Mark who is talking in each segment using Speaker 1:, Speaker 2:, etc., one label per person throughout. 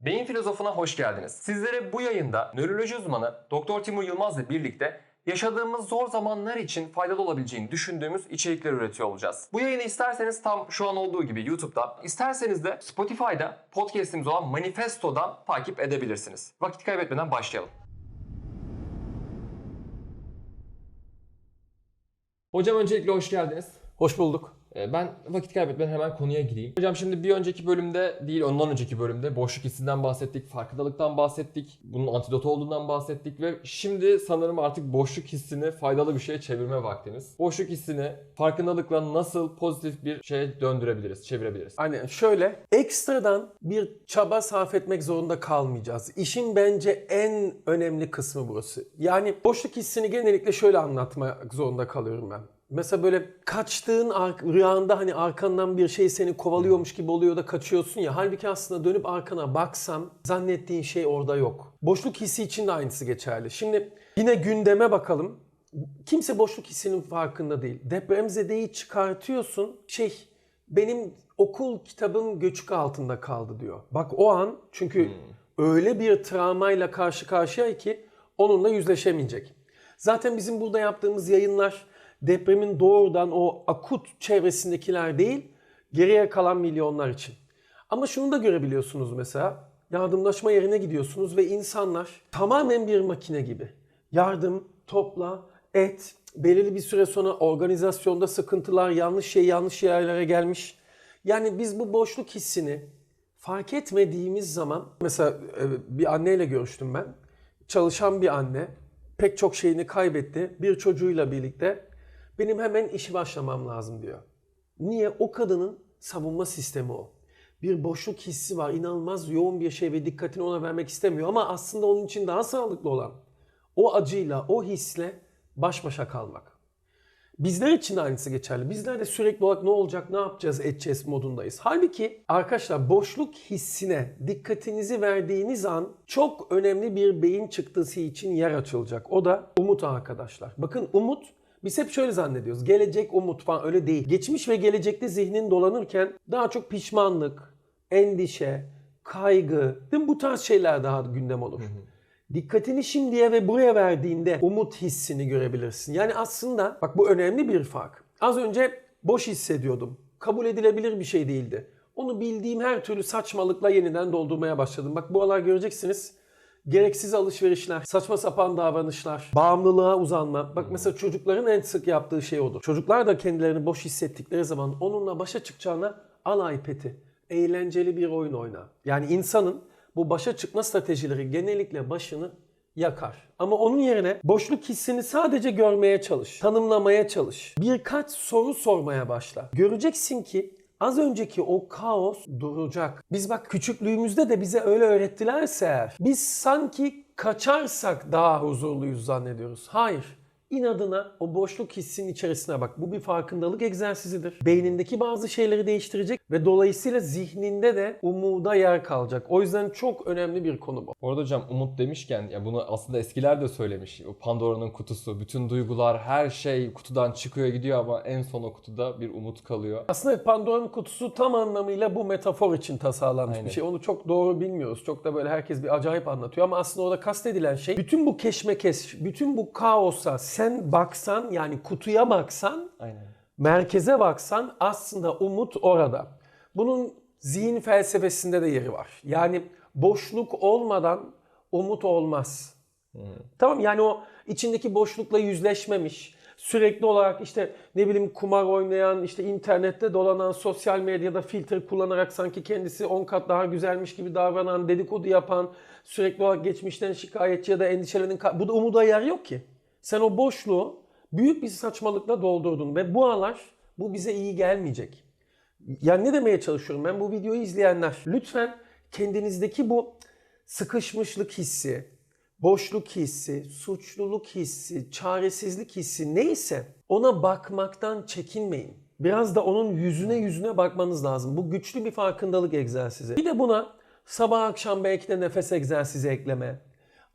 Speaker 1: Beyin Filozofu'na hoş geldiniz. Sizlere bu yayında nöroloji uzmanı Dr. Timur Yılmaz ile birlikte yaşadığımız zor zamanlar için faydalı olabileceğini düşündüğümüz içerikler üretiyor olacağız. Bu yayını isterseniz tam şu an olduğu gibi YouTube'da, isterseniz de Spotify'da podcast'imiz olan Manifesto'dan takip edebilirsiniz. Vakit kaybetmeden başlayalım. Hocam öncelikle hoş geldiniz.
Speaker 2: Hoş bulduk.
Speaker 1: Ee, Ben vakit kaybetmeden hemen konuya gireyim. Hocam şimdi bir önceki bölümde değil ondan önceki bölümde boşluk hissinden bahsettik, farkındalıktan bahsettik, bunun antidotu olduğundan bahsettik ve şimdi sanırım artık boşluk hissini faydalı bir şeye çevirme vaktimiz. Boşluk hissini farkındalıkla nasıl pozitif bir şeye döndürebiliriz, çevirebiliriz?
Speaker 2: Aynen şöyle ekstradan bir çaba sarf etmek zorunda kalmayacağız. İşin bence en önemli kısmı burası. Yani boşluk hissini genellikle şöyle anlatmak zorunda kalıyorum ben. Mesela böyle kaçtığın rüyanda hani arkandan bir şey seni kovalıyormuş gibi oluyor da kaçıyorsun ya. Halbuki aslında dönüp arkana baksan zannettiğin şey orada yok. Boşluk hissi için de aynısı geçerli. Şimdi yine gündeme bakalım. Kimse boşluk hissinin farkında değil. Depremzedeyi çıkartıyorsun. Şey benim okul kitabım göçük altında kaldı diyor. Bak o an çünkü öyle bir travmayla karşı karşıya ki onunla yüzleşemeyecek. Zaten bizim burada yaptığımız yayınlar depremin doğrudan o akut çevresindekiler değil, geriye kalan milyonlar için. Ama şunu da görebiliyorsunuz mesela. Yardımlaşma yerine gidiyorsunuz ve insanlar tamamen bir makine gibi. Yardım, topla, et, belirli bir süre sonra organizasyonda sıkıntılar, yanlış şey yanlış yerlere gelmiş. Yani biz bu boşluk hissini fark etmediğimiz zaman mesela e, bir anneyle görüştüm ben. Çalışan bir anne pek çok şeyini kaybetti. Bir çocuğuyla birlikte benim hemen işi başlamam lazım diyor. Niye? O kadının savunma sistemi o. Bir boşluk hissi var. inanılmaz yoğun bir şey ve dikkatini ona vermek istemiyor. Ama aslında onun için daha sağlıklı olan o acıyla, o hisle baş başa kalmak. Bizler için de aynısı geçerli. Bizler de sürekli olarak ne olacak, ne yapacağız, edeceğiz modundayız. Halbuki arkadaşlar boşluk hissine dikkatinizi verdiğiniz an çok önemli bir beyin çıktısı için yer açılacak. O da umut arkadaşlar. Bakın umut biz hep şöyle zannediyoruz. Gelecek umut falan öyle değil. Geçmiş ve gelecekte zihnin dolanırken daha çok pişmanlık, endişe, kaygı, değil mi? bu tarz şeyler daha gündem olur. Dikkatini şimdiye ve buraya verdiğinde umut hissini görebilirsin. Yani aslında bak bu önemli bir fark. Az önce boş hissediyordum. Kabul edilebilir bir şey değildi. Onu bildiğim her türlü saçmalıkla yeniden doldurmaya başladım. Bak bu aralar göreceksiniz. Gereksiz alışverişler, saçma sapan davranışlar, bağımlılığa uzanma. Bak mesela çocukların en sık yaptığı şey odur. Çocuklar da kendilerini boş hissettikleri zaman onunla başa çıkacağına al iPad'i. Eğlenceli bir oyun oyna. Yani insanın bu başa çıkma stratejileri genellikle başını yakar. Ama onun yerine boşluk hissini sadece görmeye çalış, tanımlamaya çalış. Birkaç soru sormaya başla. Göreceksin ki az önceki o kaos duracak. Biz bak küçüklüğümüzde de bize öyle öğrettilerse eğer, biz sanki kaçarsak daha huzurluyuz zannediyoruz. Hayır. İnadına o boşluk hissinin içerisine bak. Bu bir farkındalık egzersizidir. Beynindeki bazı şeyleri değiştirecek ve dolayısıyla zihninde de umuda yer kalacak. O yüzden çok önemli bir konu bu.
Speaker 1: Arada hocam umut demişken ya bunu aslında eskiler de söylemiş. O Pandora'nın kutusu, bütün duygular, her şey kutudan çıkıyor gidiyor ama en son o kutuda bir umut kalıyor.
Speaker 2: Aslında Pandora'nın kutusu tam anlamıyla bu metafor için tasarlanmış
Speaker 1: Aynen.
Speaker 2: bir şey. Onu çok doğru bilmiyoruz. Çok da böyle herkes bir acayip anlatıyor ama aslında orada kastedilen şey bütün bu keşmekeş, bütün bu kaosa sen baksan yani kutuya baksan
Speaker 1: Aynen.
Speaker 2: merkeze baksan aslında umut orada. Bunun zihin felsefesinde de yeri var. Yani boşluk olmadan umut olmaz. Tamam yani o içindeki boşlukla yüzleşmemiş, sürekli olarak işte ne bileyim kumar oynayan, işte internette dolanan, sosyal medyada filtre kullanarak sanki kendisi 10 kat daha güzelmiş gibi davranan, dedikodu yapan, sürekli olarak geçmişten şikayetçi ya da endişelerin... Bu da umuda yer yok ki. Sen o boşluğu büyük bir saçmalıkla doldurdun ve bu aralar bu bize iyi gelmeyecek. Yani ne demeye çalışıyorum ben bu videoyu izleyenler lütfen kendinizdeki bu sıkışmışlık hissi, boşluk hissi, suçluluk hissi, çaresizlik hissi neyse ona bakmaktan çekinmeyin. Biraz da onun yüzüne yüzüne bakmanız lazım. Bu güçlü bir farkındalık egzersizi. Bir de buna sabah akşam belki de nefes egzersizi ekleme.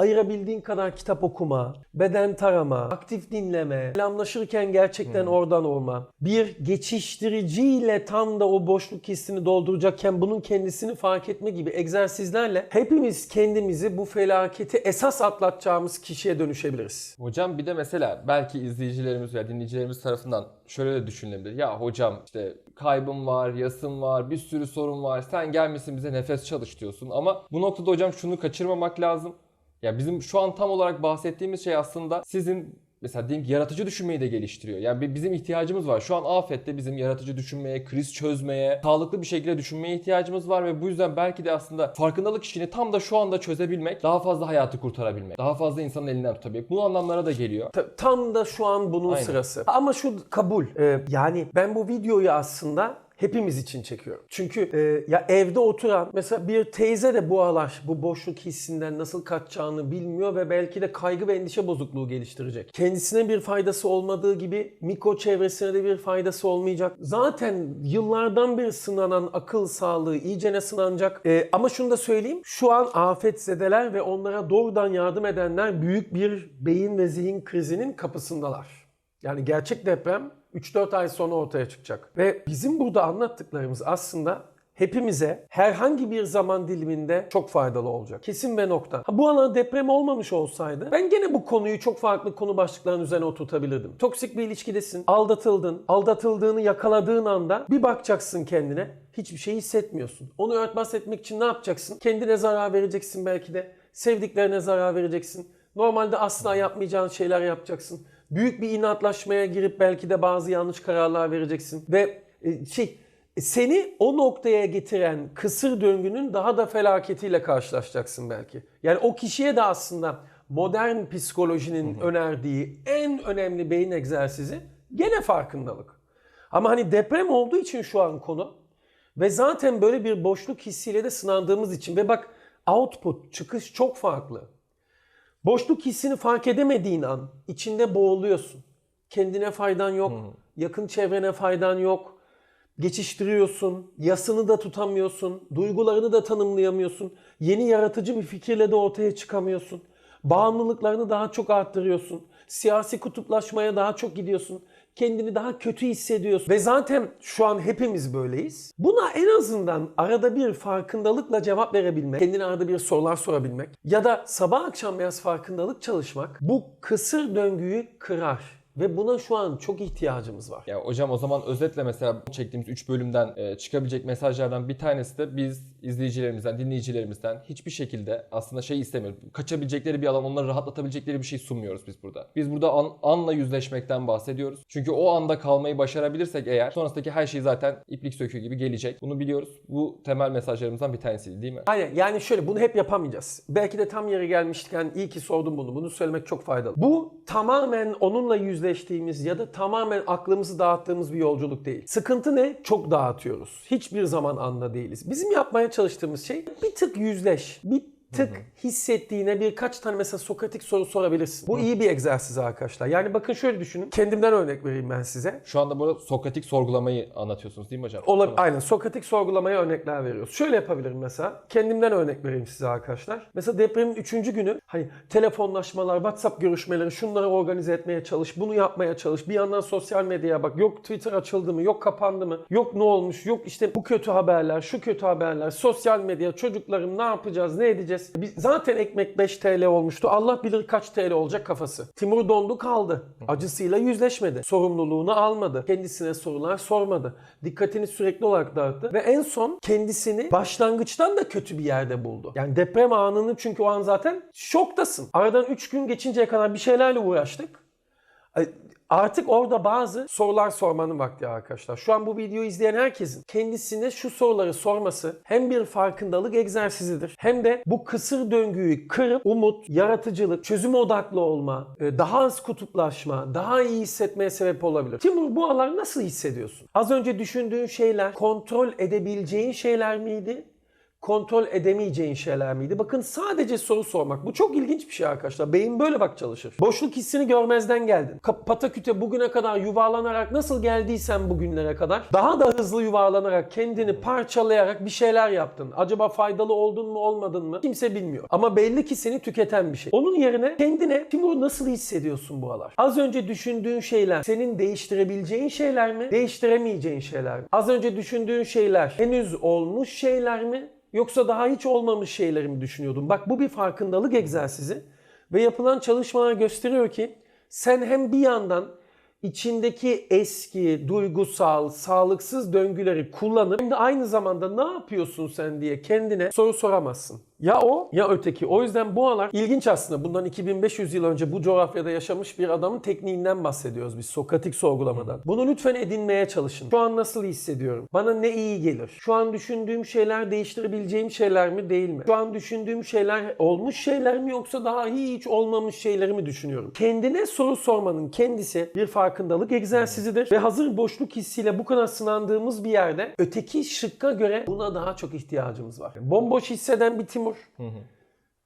Speaker 2: Ayırabildiğin kadar kitap okuma, beden tarama, aktif dinleme, selamlaşırken gerçekten oradan olma. Bir geçiştiriciyle tam da o boşluk hissini dolduracakken bunun kendisini fark etme gibi egzersizlerle hepimiz kendimizi bu felaketi esas atlatacağımız kişiye dönüşebiliriz.
Speaker 1: Hocam bir de mesela belki izleyicilerimiz veya dinleyicilerimiz tarafından şöyle de düşünülebilir. Ya hocam işte kaybım var, yasım var, bir sürü sorun var. Sen gelmişsin bize nefes çalış diyorsun. Ama bu noktada hocam şunu kaçırmamak lazım. Ya bizim şu an tam olarak bahsettiğimiz şey aslında sizin mesela diyelim ki yaratıcı düşünmeyi de geliştiriyor. Yani bizim ihtiyacımız var. Şu an afette bizim yaratıcı düşünmeye, kriz çözmeye, sağlıklı bir şekilde düşünmeye ihtiyacımız var ve bu yüzden belki de aslında farkındalık işini tam da şu anda çözebilmek, daha fazla hayatı kurtarabilmek, daha fazla insanın elinden tutabilmek. Bu anlamlara da geliyor.
Speaker 2: Ta- Tam da şu an bunun
Speaker 1: Aynen.
Speaker 2: sırası. Ama şu kabul. Ee, yani ben bu videoyu aslında hepimiz için çekiyorum. Çünkü e, ya evde oturan mesela bir teyze de bu aralar bu boşluk hissinden nasıl kaçacağını bilmiyor ve belki de kaygı ve endişe bozukluğu geliştirecek. Kendisine bir faydası olmadığı gibi mikro çevresine de bir faydası olmayacak. Zaten yıllardan beri sınanan akıl sağlığı iyicene sınanacak. Ee, ama şunu da söyleyeyim. Şu an afetzedeler ve onlara doğrudan yardım edenler büyük bir beyin ve zihin krizinin kapısındalar. Yani gerçek deprem 3-4 ay sonra ortaya çıkacak. Ve bizim burada anlattıklarımız aslında hepimize herhangi bir zaman diliminde çok faydalı olacak. Kesin ve nokta. Ha, bu alana deprem olmamış olsaydı ben gene bu konuyu çok farklı konu başlıklarının üzerine oturtabilirdim. Toksik bir ilişkidesin, aldatıldın, aldatıldığını yakaladığın anda bir bakacaksın kendine hiçbir şey hissetmiyorsun. Onu örtbas etmek için ne yapacaksın? Kendine zarar vereceksin belki de. Sevdiklerine zarar vereceksin. Normalde asla yapmayacağın şeyler yapacaksın. Büyük bir inatlaşmaya girip belki de bazı yanlış kararlar vereceksin. Ve e, şey seni o noktaya getiren kısır döngünün daha da felaketiyle karşılaşacaksın belki. Yani o kişiye de aslında modern psikolojinin önerdiği en önemli beyin egzersizi gene farkındalık. Ama hani deprem olduğu için şu an konu ve zaten böyle bir boşluk hissiyle de sınandığımız için ve bak output, çıkış çok farklı. Boşluk hissini fark edemediğin an içinde boğuluyorsun. Kendine faydan yok, yakın çevrene faydan yok. Geçiştiriyorsun, yasını da tutamıyorsun, duygularını da tanımlayamıyorsun. Yeni yaratıcı bir fikirle de ortaya çıkamıyorsun. Bağımlılıklarını daha çok arttırıyorsun. Siyasi kutuplaşmaya daha çok gidiyorsun. Kendini daha kötü hissediyorsun. Ve zaten şu an hepimiz böyleyiz. Buna en azından arada bir farkındalıkla cevap verebilmek, kendine arada bir sorular sorabilmek ya da sabah akşam biraz farkındalık çalışmak bu kısır döngüyü kırar. Ve buna şu an çok ihtiyacımız var.
Speaker 1: Ya hocam o zaman özetle mesela çektiğimiz 3 bölümden e, çıkabilecek mesajlardan bir tanesi de biz izleyicilerimizden, dinleyicilerimizden hiçbir şekilde aslında şey istemiyoruz. Kaçabilecekleri bir alan, onları rahatlatabilecekleri bir şey sunmuyoruz biz burada. Biz burada an, anla yüzleşmekten bahsediyoruz. Çünkü o anda kalmayı başarabilirsek eğer sonrasındaki her şey zaten iplik söküğü gibi gelecek. Bunu biliyoruz. Bu temel mesajlarımızdan bir tanesiydi değil mi?
Speaker 2: Aynen yani şöyle bunu hep yapamayacağız. Belki de tam yeri gelmişken iyi ki sordum bunu. Bunu söylemek çok faydalı. Bu tamamen onunla yüzleştiğimiz ya da tamamen aklımızı dağıttığımız bir yolculuk değil. Sıkıntı ne? Çok dağıtıyoruz. Hiçbir zaman anda değiliz. Bizim yapmaya çalıştığımız şey bir tık yüzleş. Bir tık hissettiğine birkaç tane mesela sokratik soru sorabilirsin. Bu iyi bir egzersiz arkadaşlar. Yani bakın şöyle düşünün. Kendimden örnek vereyim ben size.
Speaker 1: Şu anda burada Sokratik sorgulamayı anlatıyorsunuz değil mi hocam?
Speaker 2: Olab-
Speaker 1: Tamam.
Speaker 2: Aynen. Sokratik sorgulamaya örnekler veriyoruz. Şöyle yapabilirim mesela. Kendimden örnek vereyim size arkadaşlar. Mesela depremin 3. günü hani telefonlaşmalar, WhatsApp görüşmeleri şunları organize etmeye çalış, bunu yapmaya çalış. Bir yandan sosyal medyaya bak. Yok Twitter açıldı mı? Yok kapandı mı? Yok ne olmuş? Yok işte bu kötü haberler, şu kötü haberler, sosyal medya, çocuklarım ne yapacağız, ne edeceğiz? Biz, zaten ekmek 5 TL olmuştu. Allah bilir kaç TL olacak kafası. Timur dondu kaldı. Acısıyla yüzleşmedi. Sorumluluğunu almadı. Kendisine sorular sormadı. Dikkatini sürekli olarak dağıttı. Ve en son kendisini başlangıçtan da kötü bir yerde buldu. Yani deprem anını çünkü o an zaten şoktasın. Aradan 3 gün geçinceye kadar bir şeylerle uğraştık. Artık orada bazı sorular sormanın vakti arkadaşlar. Şu an bu videoyu izleyen herkesin kendisine şu soruları sorması hem bir farkındalık egzersizidir hem de bu kısır döngüyü kırıp umut, yaratıcılık, çözüm odaklı olma, e, daha az kutuplaşma, daha iyi hissetmeye sebep olabilir. Timur bu aralar nasıl hissediyorsun? Az önce düşündüğün şeyler kontrol edebileceğin şeyler miydi? Kontrol edemeyeceğin şeyler miydi? Bakın sadece soru sormak. Bu çok ilginç bir şey arkadaşlar. Beyin böyle bak çalışır. Boşluk hissini görmezden geldin. Pataküte bugüne kadar yuvarlanarak nasıl geldiysen bugünlere kadar daha da hızlı yuvarlanarak kendini parçalayarak bir şeyler yaptın. Acaba faydalı oldun mu olmadın mı? Kimse bilmiyor. Ama belli ki seni tüketen bir şey. Onun yerine kendine Timur nasıl hissediyorsun bu aralar? Az önce düşündüğün şeyler senin değiştirebileceğin şeyler mi? Değiştiremeyeceğin şeyler mi? Az önce düşündüğün şeyler henüz olmuş şeyler mi? Yoksa daha hiç olmamış şeyleri mi düşünüyordun? Bak bu bir farkındalık egzersizi ve yapılan çalışmalar gösteriyor ki sen hem bir yandan içindeki eski, duygusal, sağlıksız döngüleri kullanıp hem de aynı zamanda ne yapıyorsun sen diye kendine soru soramazsın. Ya o ya öteki. O yüzden bu aralar ilginç aslında. Bundan 2500 yıl önce bu coğrafyada yaşamış bir adamın tekniğinden bahsediyoruz biz. Sokratik sorgulamadan. Bunu lütfen edinmeye çalışın. Şu an nasıl hissediyorum? Bana ne iyi gelir? Şu an düşündüğüm şeyler değiştirebileceğim şeyler mi değil mi? Şu an düşündüğüm şeyler olmuş şeyler mi yoksa daha hiç olmamış şeyleri mi düşünüyorum? Kendine soru sormanın kendisi bir farkındalık egzersizidir. Ve hazır boşluk hissiyle bu kadar sınandığımız bir yerde öteki şıkka göre buna daha çok ihtiyacımız var. Bomboş hisseden bir Timur 嗯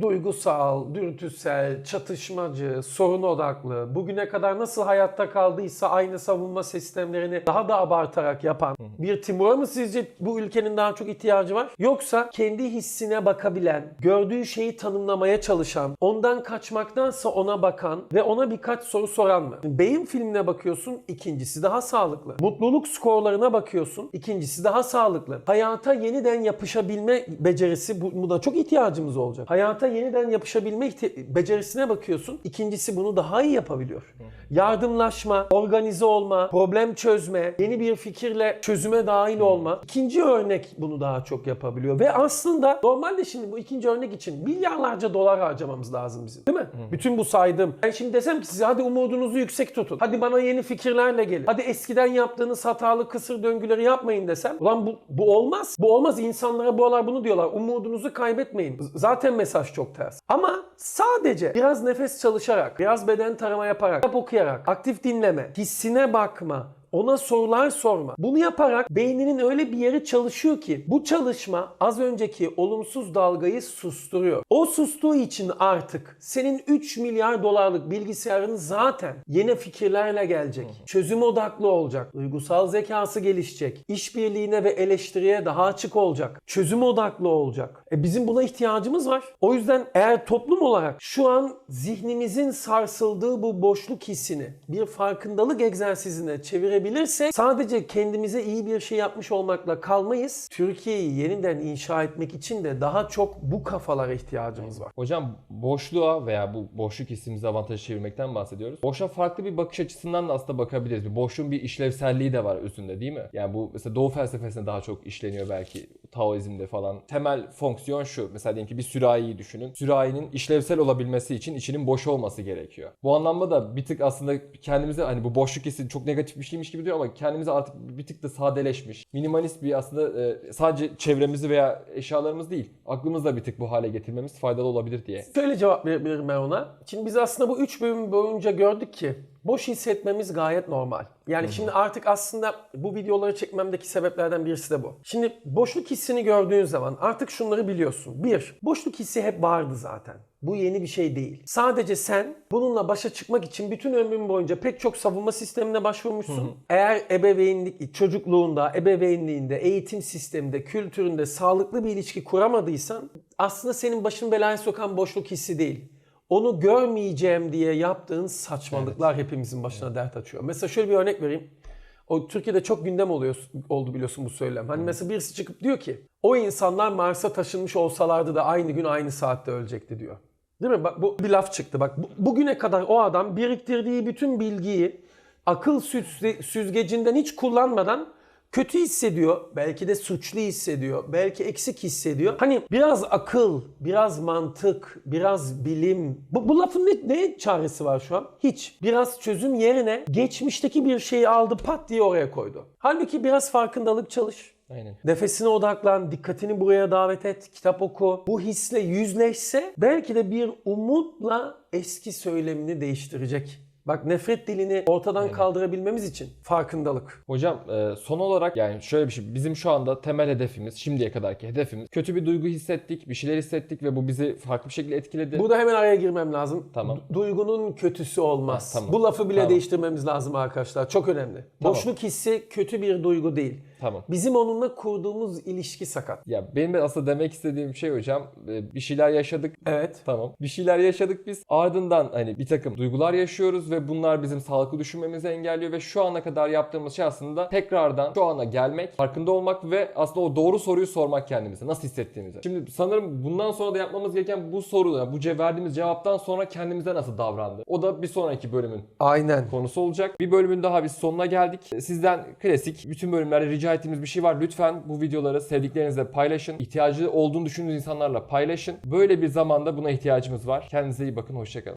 Speaker 2: duygusal, dürtüsel, çatışmacı, sorun odaklı, bugüne kadar nasıl hayatta kaldıysa aynı savunma sistemlerini daha da abartarak yapan bir Timur'a mı sizce bu ülkenin daha çok ihtiyacı var? Yoksa kendi hissine bakabilen, gördüğü şeyi tanımlamaya çalışan, ondan kaçmaktansa ona bakan ve ona birkaç soru soran mı? Beyin filmine bakıyorsun, ikincisi daha sağlıklı. Mutluluk skorlarına bakıyorsun, ikincisi daha sağlıklı. Hayata yeniden yapışabilme becerisi, bu, buna çok ihtiyacımız olacak. Hayata yeniden yapışabilme becerisine bakıyorsun. İkincisi bunu daha iyi yapabiliyor. Yardımlaşma, organize olma, problem çözme, yeni bir fikirle çözüme dahil olma. İkinci örnek bunu daha çok yapabiliyor. Ve aslında normalde şimdi bu ikinci örnek için milyarlarca dolar harcamamız lazım bizim. Değil mi? Bütün bu saydığım. Ben şimdi desem ki size hadi umudunuzu yüksek tutun. Hadi bana yeni fikirlerle gelin. Hadi eskiden yaptığınız hatalı kısır döngüleri yapmayın desem. Ulan bu, bu olmaz. Bu olmaz. İnsanlara bu aralar bunu diyorlar. Umudunuzu kaybetmeyin. Zaten mesaj çok ters. Ama sadece biraz nefes çalışarak, biraz beden tarama yaparak, kitap okuyarak, aktif dinleme, hissine bakma, ona sorular sorma. Bunu yaparak beyninin öyle bir yeri çalışıyor ki bu çalışma az önceki olumsuz dalgayı susturuyor. O sustuğu için artık senin 3 milyar dolarlık bilgisayarın zaten yeni fikirlerle gelecek. Çözüm odaklı olacak. Duygusal zekası gelişecek. İşbirliğine ve eleştiriye daha açık olacak. Çözüm odaklı olacak. E bizim buna ihtiyacımız var. O yüzden eğer toplum olarak şu an zihnimizin sarsıldığı bu boşluk hissini bir farkındalık egzersizine çevirebilirsek sadece kendimize iyi bir şey yapmış olmakla kalmayız. Türkiye'yi yeniden inşa etmek için de daha çok bu kafalara ihtiyacımız var.
Speaker 1: Hocam boşluğa veya bu boşluk hissimizi avantaja çevirmekten bahsediyoruz. Boşa farklı bir bakış açısından da aslında bakabiliriz. Bir boşluğun bir işlevselliği de var üstünde değil mi? Yani bu mesela Doğu felsefesinde daha çok işleniyor belki. Taoizmde falan. Temel fonksiyon şu. Mesela diyelim ki bir sürahiyi düşünün. Sürahinin işlevsel olabilmesi için içinin boş olması gerekiyor. Bu anlamda da bir tık aslında kendimize hani bu boşluk hissi çok negatif bir şeymiş gibi diyor ama kendimize artık bir tık da sadeleşmiş. Minimalist bir aslında e, sadece çevremizi veya eşyalarımız değil. Aklımızla bir tık bu hale getirmemiz faydalı olabilir diye.
Speaker 2: Şöyle cevap verebilirim ben ona. Şimdi biz aslında bu 3 bölüm boyunca gördük ki boş hissetmemiz gayet normal. Yani şimdi artık aslında bu videoları çekmemdeki sebeplerden birisi de bu. Şimdi boşluk hissini gördüğün zaman artık şunları biliyorsun. Bir, boşluk hissi hep vardı zaten. Bu yeni bir şey değil. Sadece sen bununla başa çıkmak için bütün ömrün boyunca pek çok savunma sistemine başvurmuşsun. Eğer ebeveynlik, çocukluğunda, ebeveynliğinde, eğitim sisteminde, kültüründe sağlıklı bir ilişki kuramadıysan aslında senin başın belaya sokan boşluk hissi değil. Onu görmeyeceğim diye yaptığın saçmalıklar hepimizin başına dert açıyor. Mesela şöyle bir örnek vereyim. O Türkiye'de çok gündem oluyor oldu biliyorsun bu söylem. Hani mesela birisi çıkıp diyor ki o insanlar Mars'a taşınmış olsalardı da aynı gün aynı saatte ölecekti diyor. Değil mi? Bak bu bir laf çıktı. Bak bu- bugüne kadar o adam biriktirdiği bütün bilgiyi akıl süzge- süzgecinden hiç kullanmadan kötü hissediyor. Belki de suçlu hissediyor. Belki eksik hissediyor. Hani biraz akıl, biraz mantık, biraz bilim. Bu, bu lafın ne, ne çaresi var şu an? Hiç. Biraz çözüm yerine geçmişteki bir şeyi aldı pat diye oraya koydu. Halbuki biraz farkındalık çalış.
Speaker 1: Aynen.
Speaker 2: Nefesine odaklan, dikkatini buraya davet et, kitap oku. Bu hisle yüzleşse belki de bir umutla eski söylemini değiştirecek. Bak nefret dilini ortadan kaldırabilmemiz için farkındalık.
Speaker 1: Hocam e, son olarak yani şöyle bir şey. Bizim şu anda temel hedefimiz, şimdiye kadarki hedefimiz kötü bir duygu hissettik, bir şeyler hissettik ve bu bizi farklı bir şekilde etkiledi.
Speaker 2: Burada hemen araya girmem lazım.
Speaker 1: Tamam.
Speaker 2: Du- Duygunun kötüsü olmaz.
Speaker 1: Ha, tamam.
Speaker 2: Bu lafı bile
Speaker 1: Tamam.
Speaker 2: değiştirmemiz lazım arkadaşlar. Çok önemli.
Speaker 1: Tamam.
Speaker 2: Boşluk hissi kötü bir duygu değil.
Speaker 1: Tamam.
Speaker 2: Bizim onunla kurduğumuz ilişki sakat.
Speaker 1: Ya benim de aslında demek istediğim şey hocam e, bir şeyler yaşadık.
Speaker 2: Evet.
Speaker 1: Tamam. Bir şeyler yaşadık biz. Ardından hani bir takım duygular yaşıyoruz ve bunlar bizim sağlıklı düşünmemizi engelliyor ve şu ana kadar yaptığımız şey aslında tekrardan şu ana gelmek, farkında olmak ve aslında o doğru soruyu sormak kendimize. Nasıl hissettiğimizi. Şimdi sanırım bundan sonra da yapmamız gereken bu soru, yani bu verdiğimiz cevaptan sonra kendimize nasıl davrandı? O da bir sonraki bölümün
Speaker 2: Aynen.
Speaker 1: konusu olacak. Bir bölümün daha biz sonuna geldik. Sizden klasik bütün bölümlerde rica ettiğimiz bir şey var. Lütfen bu videoları sevdiklerinizle paylaşın. İhtiyacı olduğunu düşündüğünüz insanlarla paylaşın. Böyle bir zamanda buna ihtiyacımız var. Kendinize iyi bakın. Hoşçakalın.